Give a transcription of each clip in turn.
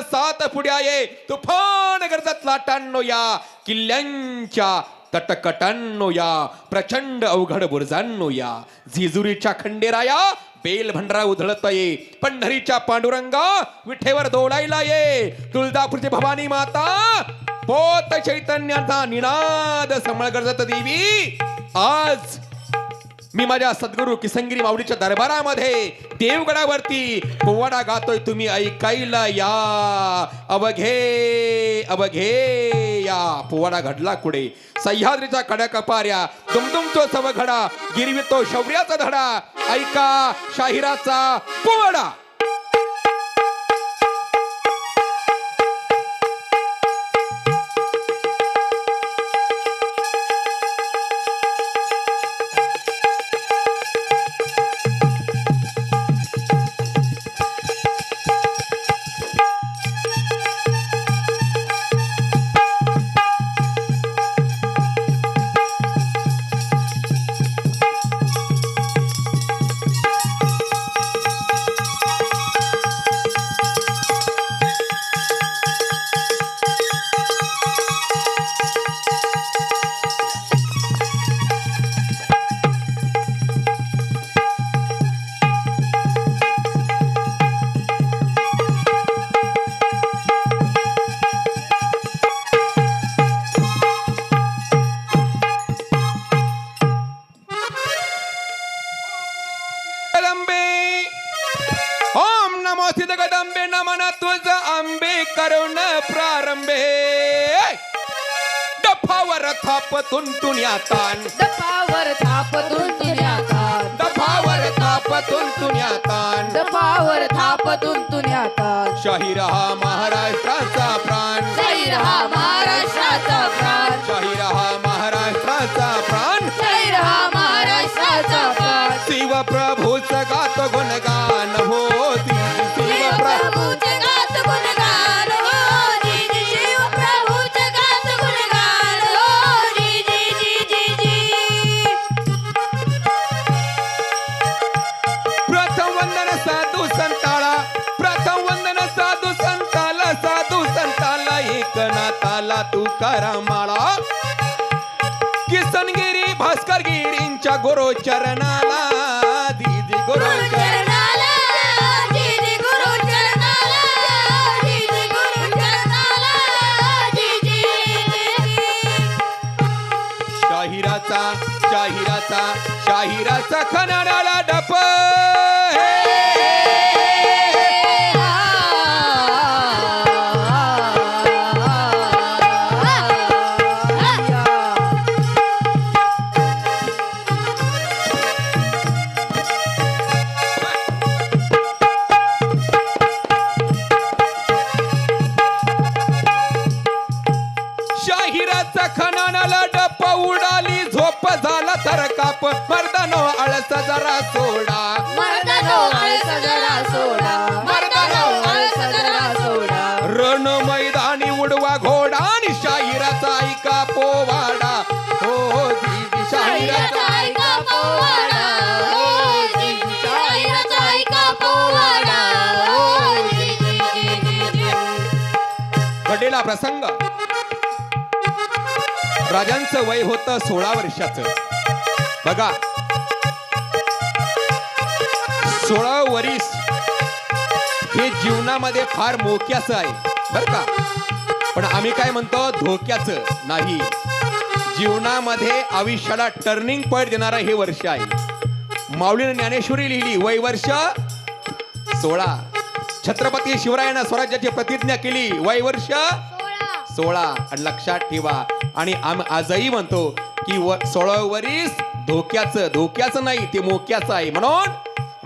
सात पुढ्या ये तुफान गरजत लाटांनो या किल्ल्यांच्या तटकटांनो या प्रचंड अवघड बुरजांनो या झिजुरीच्या खंडेराया बेल भंडारा उधळत ये पंढरीच्या पांडुरंगा विठेवर दोडायला ये तुळजापूरची भवानी माता पोत चैतन्याचा निनाद समळ गरजत देवी. आज मी माझ्या सद्गुरू किसंगिरी माऊलीच्या दरबारामध्ये देवगडावरती पोवाडा गातोय. तुम्ही ऐकायला या. अवघे अवघे या. पोवाडा घडला कुडे सह्याद्रीच्या कड्या कपाऱ्या दुमदुमतो सवघडा गिरवितो शौर्याचा धडा. ऐका शाहिराचा पोवाडा. सिद्ध कदंबे नमन तुझ आंबे करुण प्रारंभे. डफावर थाप तुंतुण्यातान दपावर थापतून तुन्यातान दफावर थाप तुंतुण्यातान दपावर थापतून तुन्यातान शाहीर हा महाराष्ट्राचा प्राण. शैर हा महाराष्ट्राचा प्राण. शाहीर हा महाराष्ट्राचा प्राण. शैर हा महाराष्ट्राचा प्राण. शिव प्रभूच गात गुणगान. नाताला तुकारामाला किसनगिरी भास्कर गिरींच्या गुरु चरणाला दीदी गुरु शाहिराचा शाहिराचा शाहिराचा खनाडाला डप. काप मर्दानो आळस जरा सोडा. मर्दानो आळस जरा सोडा. मर्दानो आळस जरा सोडा. रण मैदानी उडवा घोडा आणि शाहिराचा ऐका पोवाडा. हो हो दीदी शाहिराचा ऐका पोवाडा. शाहिराचा ऐका जी घडलेला प्रसंग. राजांचं वय होतं सोळा वर्षाचं. बघा. सोळा वरीस हे जीवनामध्ये फार मोक्याचं आहे बर का? पण आम्ही काय म्हणतो? धोक्याचं नाही. जीवनामध्ये आयुष्याला टर्निंग पॉइंट देणारं हे वर्ष आहे. माऊलीने ज्ञानेश्वरी लिहिली वय वर्ष सोळा. छत्रपती शिवरायानं स्वराज्याची प्रतिज्ञा केली वय वर्ष सोळा. आणि लक्षात ठेवा. आणि आम आजही म्हणतो की व सोळा वरीस धोक्याचं धोक्याचं नाही ते मोक्याचं आहे म्हणून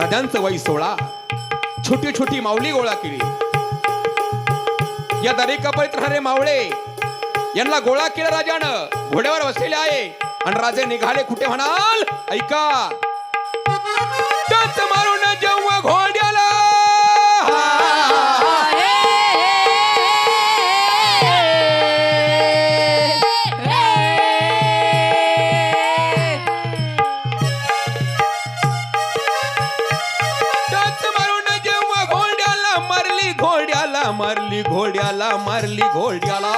राजांचं वय सोळा. छोटी छोटी माऊली गोळा केली. या दरेका कपडीत राहणारे मावळे यांना गोळा केलं राजानं. घोड्यावर बसलेले आहे. आणि राजे निघाले कुठे म्हणाल? ऐका. मारली घोड्याला.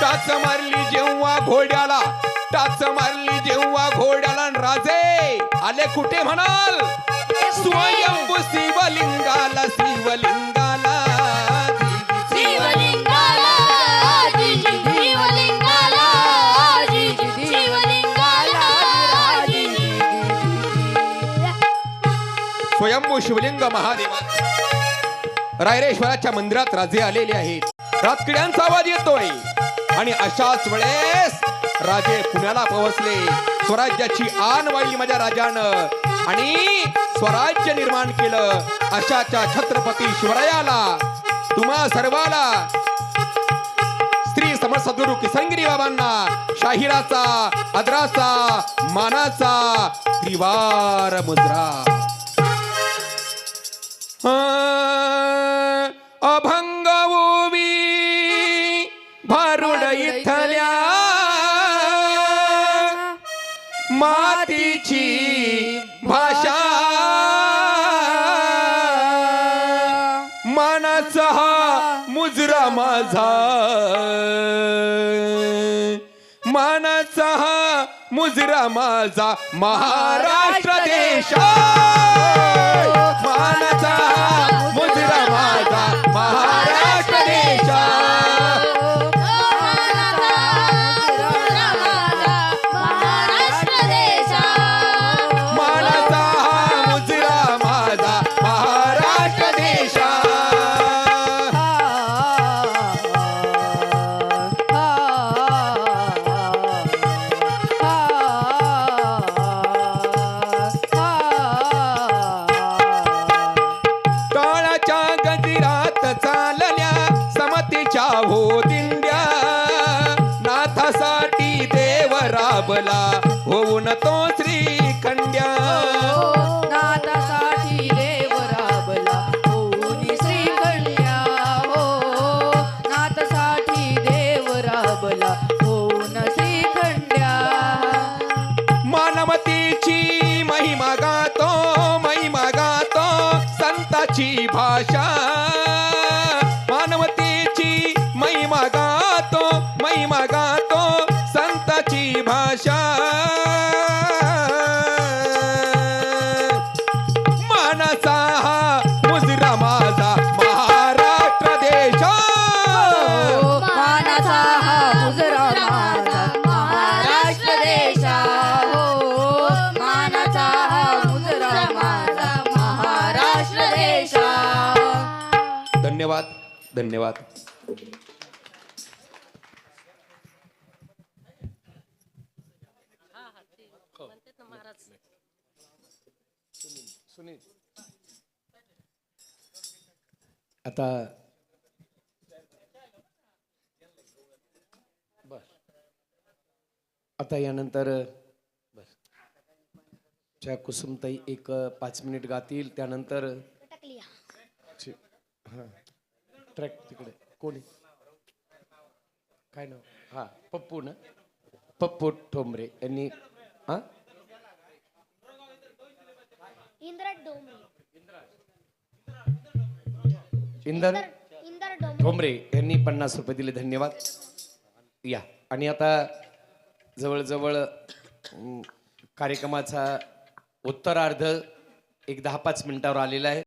टाच मारली जेव्हा घोड्याला टाच मारली जेव्हा घोड्याला. राजे आले कुठे म्हणाल? स्वयंभू शिवलिंगाला शिवलिंगाला. स्वयंभू शिवलिंग महादेवा रायरेश्वराच्या मंदिरात राजे आलेले आहेत. रातकिड्यांचा आवाज येतोय. आणि अशाच वेळेस राजे पुण्याला पोहोचले. स्वराज्याची आन वाहिली माझ्या राजानं. आणि स्वराज्य निर्माण केलं. अशाच्या छत्रपती शिवरायाला तुम्हा सर्वाला श्री समर्थ सद्गुरु किसनगिरी बाबांना शाहिराचा अद्राचा मानाचा त्रिवार मुद्रा. अभंग ओवी भारुड इथल्या मातीची भाषा. मानाचा हा मुजरा माझा. मानाचा हा मुजरा माझा. महाराष्ट्र देशा भाषा धन्यवाद आता आता यानंतर च्या कुसुमताई एक पाच मिनिट गातील त्यानंतर हा. ट्रॅक तिकडे. कोणी? काय नाव? हा पप्पू ना? पप्पू ठोंबरे. यांनी हा? इंद्र डोंबरे. ठोंबरे. यांनी पन्नास रुपये दिले. धन्यवाद. या. आणि आता जवळजवळ कार्यक्रमाचा उत्तरार्ध एक दहा पाच मिनिटावर आलेला आहे.